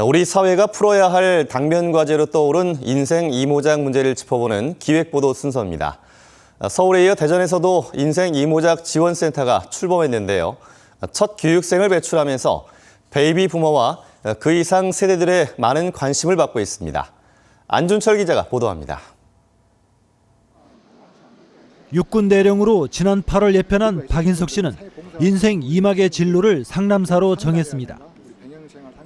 우리 사회가 풀어야 할 당면 과제로 떠오른 인생 이모작 문제를 짚어보는 기획보도 순서입니다. 서울에 이어 대전에서도 인생 이모작 지원센터가 출범했는데요. 첫 교육생을 배출하면서 베이비 부모와 그 이상 세대들의 많은 관심을 받고 있습니다. 안준철 기자가 보도합니다. 육군 대령으로 지난 8월 예편한 박인석 씨는 인생 이막의 진로를 상남사로 정했습니다.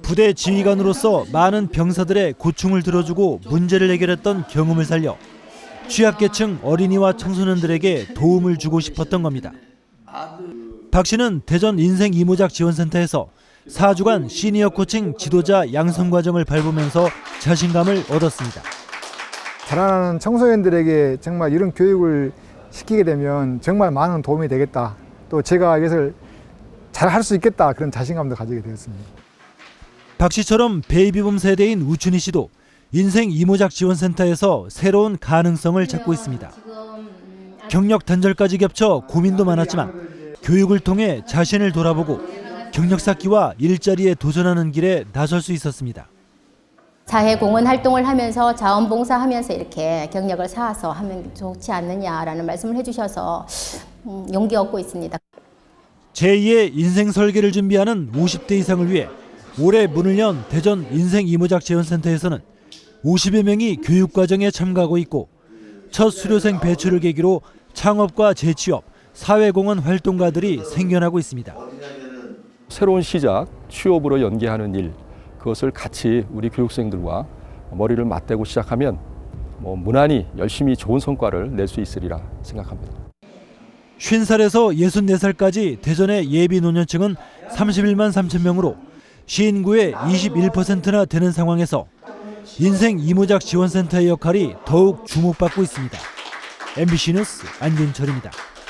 부대 지휘관으로서 많은 병사들의 고충을 들어주고 문제를 해결했던 경험을 살려 취약계층 어린이와 청소년들에게 도움을 주고 싶었던 겁니다. 박 씨는 대전 인생 이모작 지원센터에서 4주간 시니어 코칭 지도자 양성 과정을 밟으면서 자신감을 얻었습니다. 자라나는 청소년들에게 정말 이런 교육을 시키게 되면 정말 많은 도움이 되겠다. 또 제가 이것을 잘 할 수 있겠다. 그런 자신감도 가지게 되었습니다. 박 씨처럼 베이비붐 세대인 우춘희 씨도 인생 이모작 지원센터에서 새로운 가능성을 찾고 있습니다. 경력 단절까지 겹쳐 고민도 많았지만 교육을 통해 자신을 돌아보고 경력 쌓기와 일자리에 도전하는 길에 나설 수 있었습니다. 사회공헌 활동을 하면서 자원봉사 하면서 이렇게 경력을 쌓아서 하면 좋지 않느냐라는 말씀을 해주셔서 음, 용기 얻고 있습니다. 제2의 인생 설계를 준비하는 50대 이상을 위해 올해 문을 연 대전 인생 이모작 지원센터에서는 50여 명이 교육 과정에 참가하고 있고 첫 수료생 배출을 계기로 창업과 재취업, 사회공헌 활동가들이 생겨나고 있습니다. 새로운 시작, 취업으로 연계하는 일, 그것을 같이 우리 교육생들과 머리를 맞대고 시작하면 뭐 무난히 열심히 좋은 성과를 낼 수 있으리라 생각합니다. 50살에서 64살까지 대전의 예비 노년층은 31만 3천 명으로 시인구의 21%나 되는 상황에서 인생 이모작 지원센터의 역할이 더욱 주목받고 있습니다. MBC 뉴스 안진철입니다.